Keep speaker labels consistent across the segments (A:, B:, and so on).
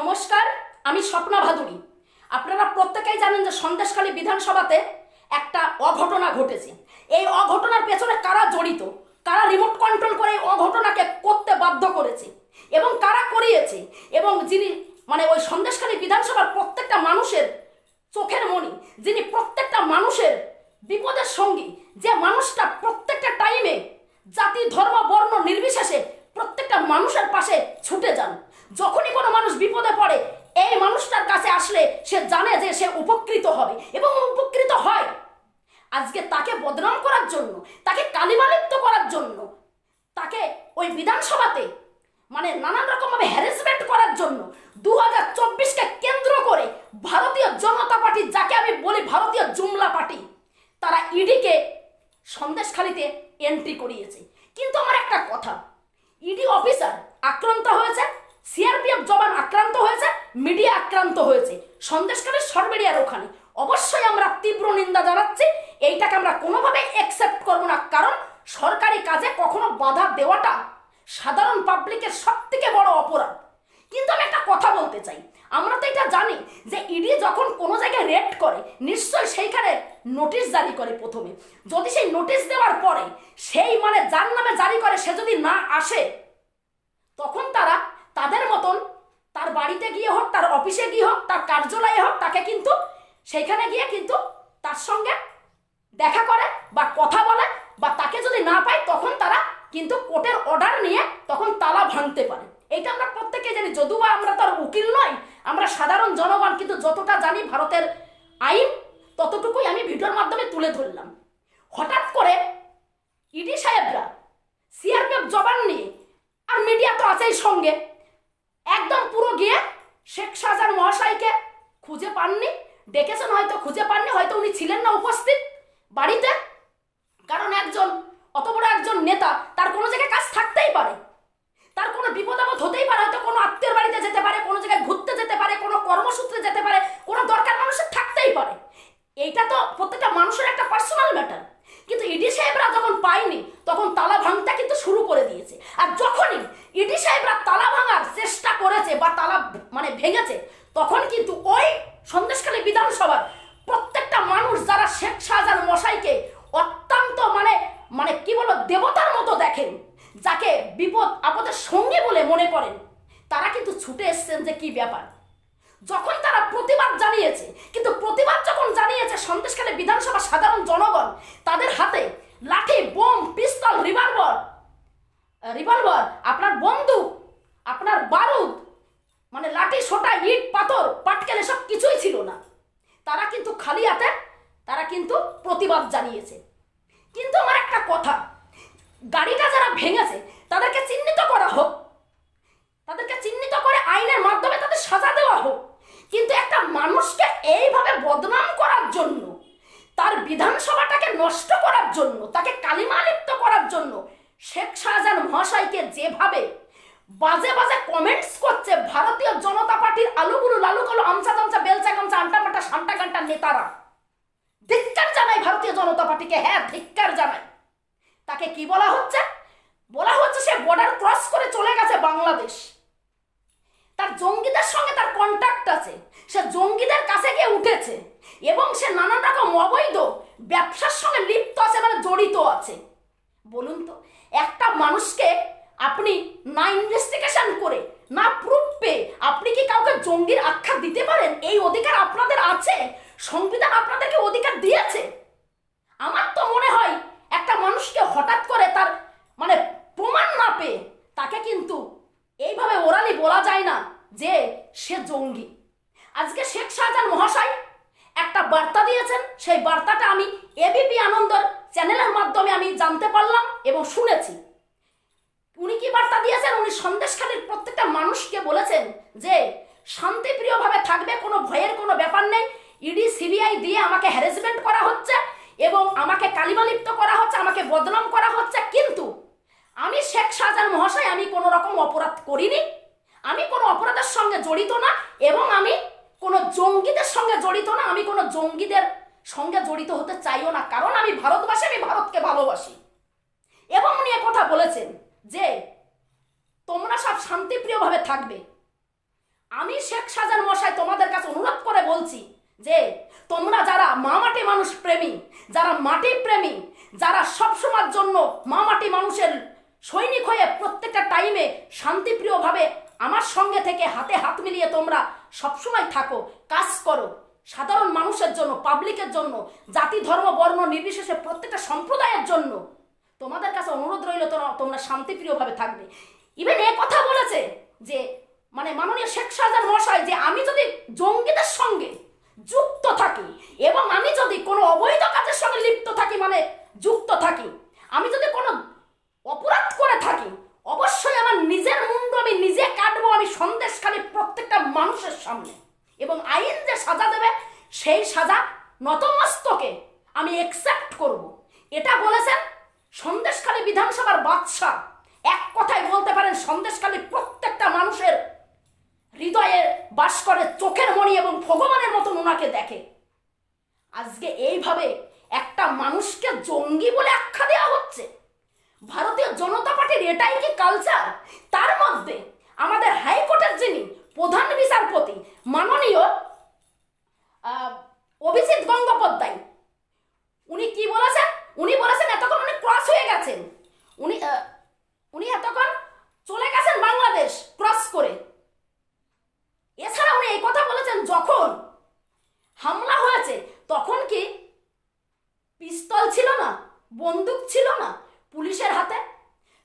A: নমস্কার, আমি স্বপ্না ভাদুরী। আপনারা প্রত্যেকেই জানেন যে সন্দেশখালী বিধানসভাতে একটা অঘটনা ঘটেছে। এই অঘটনার পেছনে কারা জড়িত? কারা রিমোট কন্ট্রোল করে এই অঘটনাকে করতে বাধ্য করেছে? এবং কারা করিয়েছে? এবং যিনি মানে ওই সন্দেশখালী বিধানসভার প্রত্যেকটা মানুষের চোখের মণি যিনি প্রত্যেকটা মানুষের বিপদের সঙ্গী, যে মানুষটা প্রত্যেকটা টাইমে জাতি, ধর্ম, বর্ণ নির্বিশেষে প্রত্যেকটা মানুষের পাশে ছুটে যান যখনই কোনো মানুষ বিপদে পড়ে এই মানুষটার কাছে আসলে সে জানে যে সে উপকৃত হবে এবং উপকৃত হয়। আজকে তাকে বদনাম করার জন্য, তাকে কালিমালিপ্ত করার জন্য, তাকে ওই বিধানসভাতে মানে নানান রকমভাবে হ্যারাসমেন্ট করার জন্য দু হাজার চব্বিশকে কেন্দ্র করে ভারতীয় জনতা পার্টি, যাকে আমি বলি ভারতীয় জুমলা পার্টি, তারা ইডিকে সন্দেশখালিতে এন্ট্রি করিয়েছে। কিন্তু আমার একটা কথা, ইডি অফিসার আক্রান্ত হয়েছে সিআরপিএফ জবান আক্রান্ত হয়েছে মিডিয়া আক্রান্ত হয়েছে। সন্দেশখালীর সরবেরিয়ার ওখানে। অবশ্যই আমরা তীব্র নিন্দা জানাচ্ছি। এইটাকে আমরা কোনোভাবে অ্যাকসেপ্ট করব না। কারণ সরকারি কাজে কখনো বাধা দেওয়াটা সাধারণ পাবলিকের সব থেকে বড় অপরাধ। কিন্তু আমি একটা কথা বলতে চাই। আমরা তো এটা জানি যে ইডি যখন কোনো জায়গায় রেড করে, নিশ্চয়ই সেইখানে নোটিশ জারি করে প্রথমে। যদি সেই নোটিশ দেওয়ার পরে সেই মানে যার নামে জারি করে, সে যদি না আসে, তখন তারা তাদের মতন তার বাড়িতে গিয়ে হোক, তার অফিসে গিয়ে হোক, তার কার্যালয়ে হোক, তাকে কিন্তু সেইখানে গিয়ে কিন্তু তার সঙ্গে দেখা করে বা কথা বলে বা তাকে যদি না পায়, তখন তারা কিন্তু কোর্টের অর্ডার নিয়ে তখন তালা ভাঙতে পারে। এইটা আমরা প্রত্যেকে জানি, যদিও আমরা তার উকিল নয় আমরা সাধারণ জনগণ, কিন্তু যতটা জানি ভারতের আইন, ততটুকুই আমি ভিডিওর মাধ্যমে তুলে ধরলাম। হঠাৎ করে ইডি সাহেবরা, সিআরপিএফ জবান নিয়ে, আর মিডিয়া তো আছেই সঙ্গে একদম পুরো গিয়ে শেখ সাজার মহাশয়কে খুঁজে পাননি। ডেকেছেন হয়তো, খুঁজে পাননি, হয়তো উনি ছিলেন না উপস্থিত বাড়িতে কারণ একজন অত বড় একজন নেতা তার কোনো জায়গায় কাজ থাকতেই পারে তার কোনো বিপদ আপদ হতেই পারে হয়তো কোনো আত্মীয় বাড়িতে যেতে পারে কোনো জায়গায় ঘুরতে যেতে পারে কোনো কর্মসূত্রে যেতে পারে কোনো দরকার মানুষের থাকতেই পারে এইটা তো প্রত্যেকটা মানুষের একটা পার্সোনাল ম্যাটার কিন্তু ইডি সাহেবরা যখন পায়নি তখন তালা ভাঙতে কিন্তু শুরু করে দিয়েছে আর যখনই ইডি সাহেবরা তালা ভাঙার চেষ্টা করেছে বা তালা মানে ভেঙেছে তখন কিন্তু ওই বিধানসভার প্রত্যেকটা মানুষ যারা শেখ শাহজাহান মশাইকে অত্যন্ত মানে মানে কি বলব, দেবতার মতো দেখেন, যাকে বিপদ, আপদের সঙ্গী বলে মনে করেন, তারা কিন্তু ছুটে এসছেন যে কি ব্যাপার? যখন তারা প্রতিবাদ জানিয়েছে, কিন্তু প্রতিবাদ যখন জানিয়েছে সন্দেশখালী বিধানসভা সাধারণ জনগণ, তাদের হাতে লাঠি, বোম, পিস্তল, রিভলভার রিভলভার, আপনার বন্দুক, আপনার বারুদ মানে লাঠি, সোটা, ইট, পাথর, পাটকেল, এসব কিছুই ছিল না। তারা কিন্তু খালি হাতে, তারা কিন্তু প্রতিবাদ জানিয়েছে। কিন্তু আমার একটা কথা, গাড়িটা যারা ভেঙেছে, তাদেরকে চিহ্নিত করা হোক। তাদেরকে চিহ্নিত করে আইনের মাধ্যমে তাদের সাজা দেওয়া হোক। কিন্তু একটা মানুষকে এইভাবে বদনাম করার জন্য, তার বিধানসভাটাকে নষ্ট করার জন্য, তাকে কালিমালিপ্ত করার জন্য শেখ শাহজাহান মহাশয়কে যেভাবে বাজে বাজে কমেন্টস করছে ভারতীয় জনতা পার্টির আলুগুলো, লালুকালো আমসা তামসা বেলচা গামচা, আন্টা মাটা সান্টা গান্টা নেতারা। ধিক্কার জানাই ভারতীয় জনতা পার্টিকে হ্যাঁ ধিক্কার জানাই তাকে কি বলা হচ্ছে? বলা হচ্ছে সে বর্ডার ক্রস করে চলে গেছে বাংলাদেশ। তার জঙ্গিদের সঙ্গে তার কন্ট্যাক্ট আছে। সে জঙ্গিদের কাছে গিয়ে উঠেছে এবং সে নানান রকম অবৈধ ব্যবসার সঙ্গে লিপ্ত আছে মানে জড়িত আছে। বলুন তো, একটা মানুষকে আপনি না ইনভেস্টিগেশন করে, না প্রুফ পেয়ে আপনি কি কাউকে জঙ্গির আখ্যা দিতে পারেন? এই অধিকার আপনাদের আছে, সংবিধান আপনাদেরকে অধিকার দিয়েছে। আমার তো মনে হয় একটা মানুষকে হঠাৎ করে তার মানে প্রমাণ না পেয়ে তাকে কিন্তু এইভাবে ওরালি বলা যায় না যে সে জঙ্গি। আজকে শেখ শাহজাহান মহাশয় একটা বার্তা দিয়েছেন, সেই বার্তাটা আমি এবিপি আনন্দর চ্যানেলের মাধ্যমে আমি জানতে পারলাম এবং শুনেছি। উনি কি বার্তা দিয়েছেন? উনি সন্দেশখালীর প্রত্যেকটা মানুষকে বলেছেন যে, শান্তিপ্রিয়ভাবে থাকবে, কোনো ভয়ের কোনো ব্যাপার নেই। ইডি, সিবিআই দিয়ে আমাকে হ্যারাসমেন্ট করা হচ্ছে এবং আমাকে কালিমালিপ্ত করা হচ্ছে, আমাকে বদনাম করা হচ্ছে। কিন্তু আমি শেখ শাহজাহান মহাশয়, আমি কোনো রকম অপরাধ করিনি। আমি কোনো অপরাধের সঙ্গে জড়িত না এবং আমি কোনো জঙ্গিদের সঙ্গে জড়িত না। আমি কোনো জঙ্গিদের সঙ্গে জড়িত হতে চাইও না। কারণ আমি ভারতবাসী, আমি ভারতকে ভালোবাসি। এবং উনি কথা বলেছেন। যে তোমরা সব শান্তিপ্রিয়ভাবে থাকবে। আমি শেখ শাহজাহান মশাই তোমাদের কাছে অনুরোধ করে বলছি যে তোমরা যারা মামাটি মানুষ প্রেমী, যারা মাটি প্রেমী, যারা সবসময়ের জন্য মামাটি মানুষের সৈনিক হয়ে প্রত্যেকটা টাইমে শান্তিপ্রিয়ভাবে আমার সঙ্গে থেকে হাতে হাত মিলিয়ে তোমরা সবসময় থাকো, কাজ করো। সাধারণ মানুষের জন্য পাবলিকের জন্য, জাতি, ধর্ম, বর্ণ নির্বিশেষে প্রত্যেকটা সম্প্রদায়ের জন্য। তোমাদের কাছে অনুরোধ রইল তোমরা শান্তিপ্রিয় শান্তিপ্রিয়ভাবে থাকবে। ইভেন এ কথা বলেছে যে মানে মাননীয় শেখ সাজার মশাই, যে আমি যদি জঙ্গিদের সঙ্গে যুক্ত থাকি এবং আমি যদি কোনো অবৈধ কাজের সঙ্গে লিপ্ত থাকি মানে যুক্ত থাকি আমি যদি কোনো অপরাধ করে থাকি অবশ্যই আমার নিজের মুন্ড আমি নিজে কাটবো আমি সন্দেশখালী প্রত্যেকটা মানুষের সামনে এবং আইন যে সাজা দেবে সেই সাজা নতমস্তকে আমি একসেপ্ট করব এটা বলেছেন সন্দেশখালী বিধানসভার বাদশা এক কথায় সন্দেশখালী প্রত্যেকটা মানুষের হৃদয়ে বাস করে চোখের মণি এবং ভগবানের মতন ওনাকে দেখে। আজকে এইভাবে একটা মানুষকে জঙ্গি বলে আখ্যা দেওয়া হচ্ছে। ভারতীয় জনতা পার্টির এটাই কি কালচার তার মধ্যে আমাদের হাইকোর্টের যিনি প্রধান বিচারপতি, মাননীয় অভিজিৎ গঙ্গোপাধ্যায়, উনি কি বলেছেন? উনি বলেছেন এতক্ষণ উনি ক্রস হয়ে গেছেন উনি আহ, উনি এতক্ষণ চলে গেছেন বাংলাদেশ ক্রস করে এছাড়া উনি এই কথা বলেছেন যখন হামলা হয়েছে তখন কি পিস্তল ছিল না বন্দুক ছিল না পুলিশের হাতে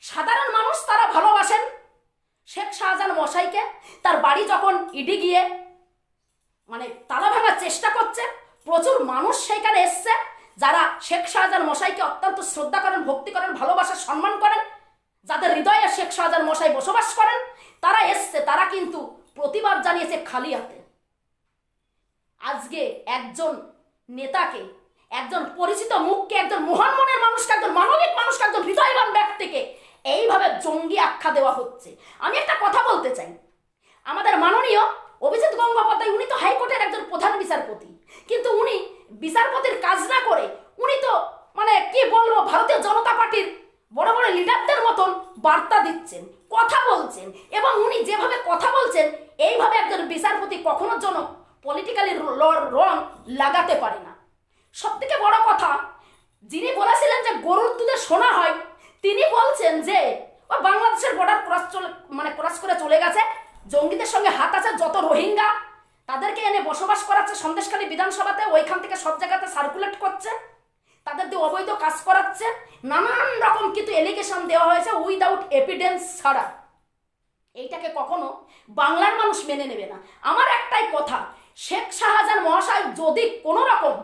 A: সাধারণ মানুষ তারা ভালোবাসেন শেখ শাহজাহান মশাইকে তার বাড়ি যখন ইডি গিয়ে মানে তালা ভাঙার চেষ্টা করছে। প্রচুর মানুষ সেইখানে এসছে, যারা শেখ শাহজাহান মশাইকে অত্যন্ত শ্রদ্ধা করেন, ভক্তি করেন, ভালোবাসা, সম্মান করেন, যাদের হৃদয়ে শেখ শাহজাহান মশাই বসবাস করেন, তারা এসছে, তারা কিন্তু প্রতিবাদ জানিয়েছে খালি হাতে। আজকে একজন নেতাকে, একজন পরিচিত মুখকে, একজন মহান মনের মানুষকে, একজন মানবিক মানুষকে, একজন হৃদয়বান ব্যক্তিকে এইভাবে জঙ্গি আখ্যা দেওয়া হচ্ছে। আমি একটা কথা বলতে চাই আমাদের মাননীয় অভিজিৎ গঙ্গোপাধ্যায় উনি তো হাইকোর্টের একজন প্রধান বিচারপতি কিন্তু উনি বিচারপতির কাজ না করে উনি তো মানে কি বলব ভারতীয় জনতা পার্টির বড় বড় লিডারদের মতন বার্তা দিচ্ছেন কথা বলছেন এবং উনি যেভাবে কথা বলছেন এইভাবে একজন বিচারপতি কখনোর জন্য পলিটিক্যালি রং লাগাতে পারে না সব থেকে বড় কথা যিনি বলেছিলেন যে গরুর দুধে সোনা হয় তিনি বলছেন যে ও বাংলাদেশের বর্ডার ক্রস চলে মানে ক্রস করে চলে গেছে। জঙ্গিদের সঙ্গে হাত আছে যত রোহিঙ্গা। তাদেরকে এনে বসবাস করাচ্ছে সন্দেশখালী বিধানসভাতে, ওইখান থেকে সব জায়গাতে সার্কুলেট করছে। তাদের দিয়ে অবৈধ কাজ করাচ্ছে। নানান রকম কিন্তু এলিগেশন দেওয়া হয়েছে উইদাউট এভিডেন্স ছাড়া। এইটাকে কখনো বাংলার মানুষ মেনে নেবে না। আমার একটাই কথা, শেখ শাহজাহান মহাশয় যদি কোনো রকম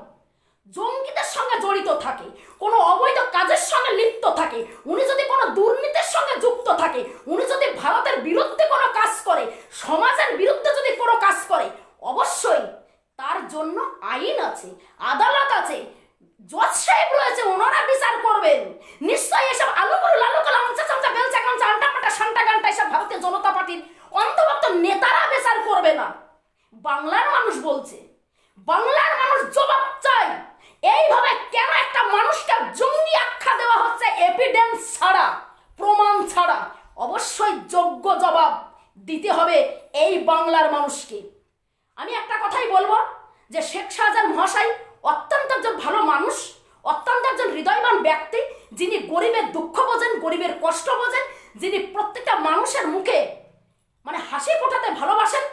A: জঙ্গিদের সঙ্গে জড়িত থাকে, কোনো অবৈধ কাজের সঙ্গে লিপ্ত থাকে উনি যদি কোনো দুর্নীতির সঙ্গে যুক্ত থাকে উনি যদি ভারতের বিরুদ্ধে কোনো কাজ করে সমাজের বিরুদ্ধে যদি কোনো কাজ করে অবশ্যই তার জন্য আইন আছে আদালত আছে জজ সাহেব রয়েছে ওনারা বিচার করবেন নিশ্চয়ই এসব আলু বলু লালু কালা আমচা চামচা বেলচা কামচা আন্টা পাটা সান্টা গান্টা এসব ভারতীয় জনতা পার্টির অন্তর্ভুক্ত নেতারা বিচার করবে না। বাংলার মানুষ বলছে, বাংলার মানুষ জবাব চাই এইভাবে কেন একটা মানুষকে জঙ্গি আখ্যা দেওয়া হচ্ছে এভিডেন্স ছাড়া, প্রমাণ ছাড়া? অবশ্যই যোগ্য জবাব দিতে হবে এই বাংলার মানুষকে। আমি একটা কথাই বলব যে শেখ শাহজাহান মহাশয় অত্যন্ত একজন ভালো মানুষ, অত্যন্ত একজন হৃদয়বান ব্যক্তি, যিনি গরিবের দুঃখ বোঝেন, গরিবের কষ্ট বোঝেন, যিনি প্রত্যেকটা মানুষের মুখে মানে হাসি ফোটাতে ভালোবাসেন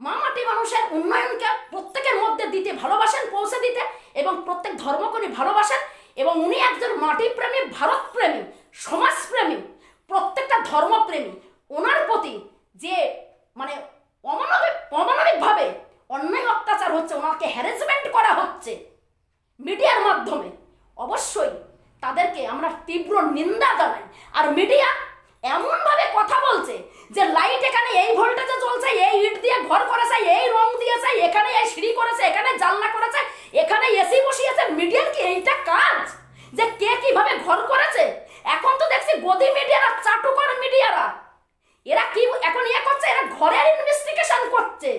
A: মা মাটি মানুষের উন্নয়নকে প্রত্যেকের মধ্যে দিতে ভালোবাসেন, পৌঁছে দিতে এবং প্রত্যেক ধর্মকে ভালোবাসেন এবং উনি একজন মাটিপ্রেমী, ভারতপ্রেমী, সমাজপ্রেমী, প্রত্যেকটা ধর্মপ্রেমী। ওনার প্রতি যে মানে অমানবিক, অমানবিকভাবে অন্যায় অত্যাচার হচ্ছে, ওনাকে হ্যারাসমেন্ট করা হচ্ছে মিডিয়ার মাধ্যমে, অবশ্যই তাদেরকে আমরা তীব্র নিন্দা জানাই। আর মিডিয়া এমনভাবে কথা বলছে যে লাইট এখানে এই ভোল্টেজে চলছে এই ইট দিয়ে ঘর করেছে, এই রং দিয়েছে, এখানে এই সিঁড়ি করেছে, এখানে জানলা করেছে, এখানে এসি বসিয়েছে মিডিয়ার কি এইটা কাজ? যে কে কীভাবে ঘর করেছে? এখন তো দেখছি গদি মিডিয়ারা চাটুকর মিডিয়ারা এরা কি এখন ইয়ে করছে? এরা ঘরের ইনভেস্টিগেশন করছে।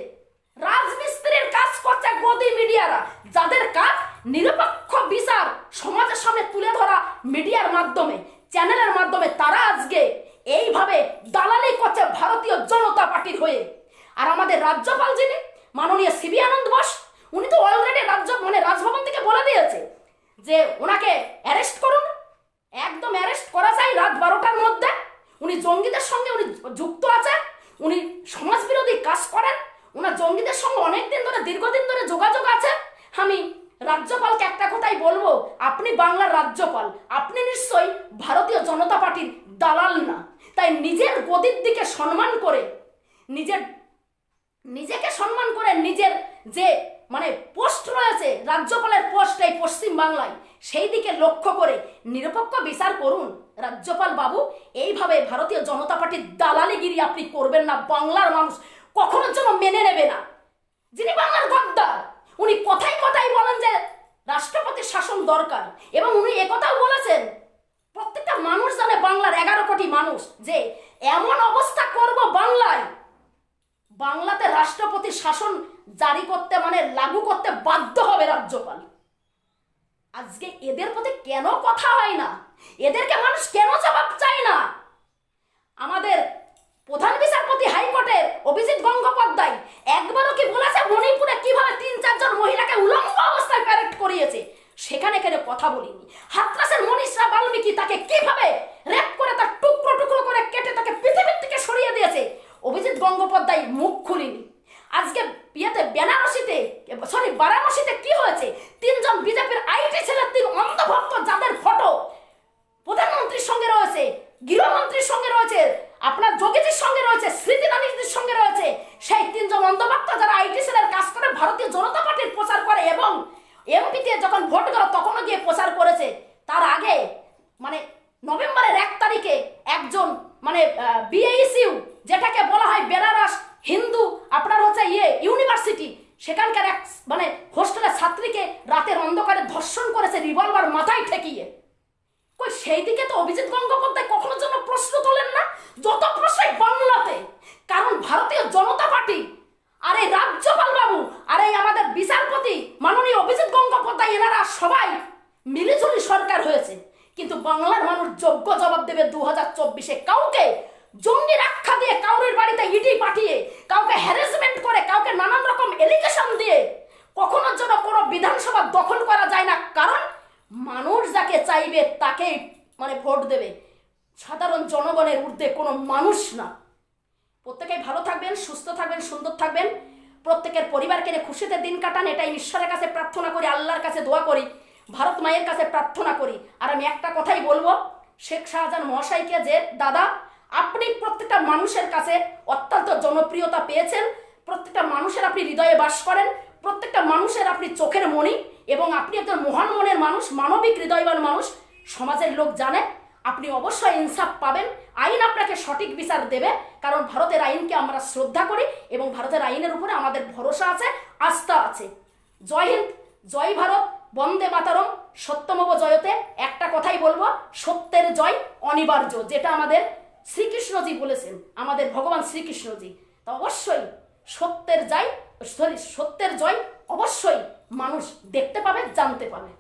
A: রাজমিস্ত্রির কাজ করছে গদি মিডিয়ারা যাদের কাজ নিরপেক্ষ বিচার সমাজের সামনে তুলে ধরা মিডিয়ার মাধ্যমে চ্যানেলের মাধ্যমে, তারা আজকে এইভাবে দালালি করছে ভারতীয় জনতা পার্টির হয়ে। আর আমাদের রাজ্যপাল যিনি, মাননীয় সিবি আনন্দ বোস, উনি তো অলরেডি রাজ্য মানে রাজভবন থেকে বলে দিয়েছে যে ওনাকে অ্যারেস্ট করুন। একদম অ্যারেস্ট করা যায় রাত বারোটার মধ্যে। উনি জঙ্গিদের সঙ্গে উনি যুক্ত আছে উনি সমাজ বিরোধী কাজ করেন ওনার জঙ্গিদের সঙ্গে অনেকদিন ধরে দীর্ঘদিন ধরে যোগাযোগ আছে আমি রাজ্যপালকে একটা কথাই বলব আপনি বাংলার রাজ্যপাল আপনি নিশ্চয়ই ভারতীয় জনতা পার্টির দালাল না তাই নিজের গদির দিকে সম্মান করে নিজের নিজেকে সম্মান করে নিজের যে মানে পোস্ট রয়েছে রাজ্যপালের পোস্ট এই পশ্চিম বাংলায় সেই দিকে লক্ষ্য করে নিরপেক্ষ বিচার করুন। রাজ্যপাল বাবু, এইভাবে ভারতীয় জনতা পার্টির দালালিগিরি আপনি করবেন না, বাংলার মানুষ কখনোর জন্য মেনে নেবে না। যিনি বাংলার গদ্দার, উনি কথাই কথাই বলেন যে রাষ্ট্রপতির শাসন দরকার এবং উনি একথাও বলেছেন, প্রত্যেকটা মানুষ জানে বাংলার এগারো কোটি মানুষ যে এমন অবস্থা করব বাংলায়। বাংলাতে রাষ্ট্রপতি শাসন জারি করতে মানে লাগু করতে বাধ্য হবে রাজ্যপাল। আজকে এদের প্রতি কেন কথা হয় না? এদেরকে মানুষ কেন জবাব চায় না? আমাদের প্রধান বিচারপতি হাইকোর্টের অভিজিৎ গঙ্গোপাধ্যায় একবারও কি বলেছে মণিপুরে কীভাবে তিন, চারজন মহিলাকে উলঙ্গ অবস্থায় প্যারেড করিয়েছে? সেখানে কেন কথা বলিনি? হাতরাসের মনীষরা বাল্মীকি তাকে কীভাবে রেপ করে তার টুকরো টুকরো করে কেটে তাকে পৃথিবীর থেকে সরিয়ে দিয়েছে? অভিজিৎ গঙ্গোপাধ্যায় মুখ খুলিনি। আজকে বিয়েতে বেনারসিতে সরি বারাণসীতে কি হয়েছে? তিনজন বিজেপির আইটি ছেলের তিন অন্ধভক্ত যাদের ফটো প্রধানমন্ত্রীর সঙ্গে রয়েছে, গৃহমন্ত্রীর সঙ্গে রয়েছে, আপনার যোগীজির সঙ্গে রয়েছে স্মৃতি রানীজির সঙ্গে রয়েছে, সেই তিনজন অন্ধভক্ত যারা আইটি সেলের কাজ করে ভারতীয় জনতা পার্টির প্রচার করে এবং এমপিতে যখন ভোট গেল, তখনও গিয়ে প্রচার করেছে। তার আগে মানে নভেম্বরের এক তারিখে একজন মানে বিএইসিউ যেটাকে বলা হয় বেনারস হিন্দু, আপনার হচ্ছে ইয়ে ইউনিভার্সিটি, সেখানকার এক মানে হোস্টেলের ছাত্রীকে রাতের অন্ধকারে ধর্ষণ করেছে, রিভলভার মাথায় ঠেকিয়ে। কই সেই দিকে তো অভিজিৎ গঙ্গোপাধ্যায় কখনো জন্য প্রশ্ন তোলেন না, যত প্রশ্নই বাংলাতে। কারণ ভারতীয় জনতা পার্টি আর রাজ্যপাল বাবু আর আমাদের বিচারপতি মাননীয় অভিজিৎ গঙ্গোপাধ্যায়, এনারা সবাই মিলিঝুলি সরকার হয়েছে। কিন্তু বাংলার মানুষ যোগ্য জবাব দেবে দু হাজার চব্বিশে। কাউকে জঙ্গির আখ্যা দিয়ে কাউরের বাড়িতে ইডি পাঠিয়ে, কাউকে হ্যারাসমেন্ট করে, কাউকে নানান রকম এলিগেশন দিয়ে কখনোর জন্য কোনো বিধানসভা দখল করা যায় না। কারণ মানুষ যাকে চাইবে, তাকেই মানে ভোট দেবে। সাধারণ জনগণের ঊর্ধ্বে কোনো মানুষ না। প্রত্যেকেই ভালো থাকবেন, সুস্থ থাকবেন, সুন্দর থাকবেন। প্রত্যেকের পরিবারকে নিয়ে খুশিতে দিন কাটান, এটাই ঈশ্বরের কাছে প্রার্থনা করি, আল্লাহর কাছে দোয়া করি, ভারত মায়ের কাছে প্রার্থনা করি। আর আমি একটা কথাই বলব, শেখ শাহজাহান মহাশয়কে যে, দাদা, আপনি প্রত্যেকটা মানুষের কাছে অত্যন্ত জনপ্রিয়তা পেয়েছেন। প্রত্যেকটা মানুষের আপনি হৃদয়ে বাস করেন। প্রত্যেকটা মানুষের আপনি চোখের মণি। এবং আপনি একজন মহান মনের মানুষ, মানবিক হৃদয়বান মানুষ, সমাজের লোক জানে আপনি অবশ্যই ইনসাফ পাবেন, আইন আপনাকে সঠিক বিচার দেবে, কারণ ভারতের আইনকে আমরা শ্রদ্ধা করি এবং ভারতের আইনের উপরে আমাদের ভরসা আছে, আস্থা আছে। জয় হিন্দ, জয় ভারত, বন্দে মাতারম, সত্যমব জয়তে, একটা কথাই বলব, সত্যের জয় অনিবার্য, যেটা আমাদের শ্রীকৃষ্ণজি বলেছেন, আমাদের ভগবান শ্রীকৃষ্ণজি। তা অবশ্যই সত্যের জয়, সরি, সত্যের জয় অবশ্যই মানুষ দেখতে পাবে জানতে পাবে।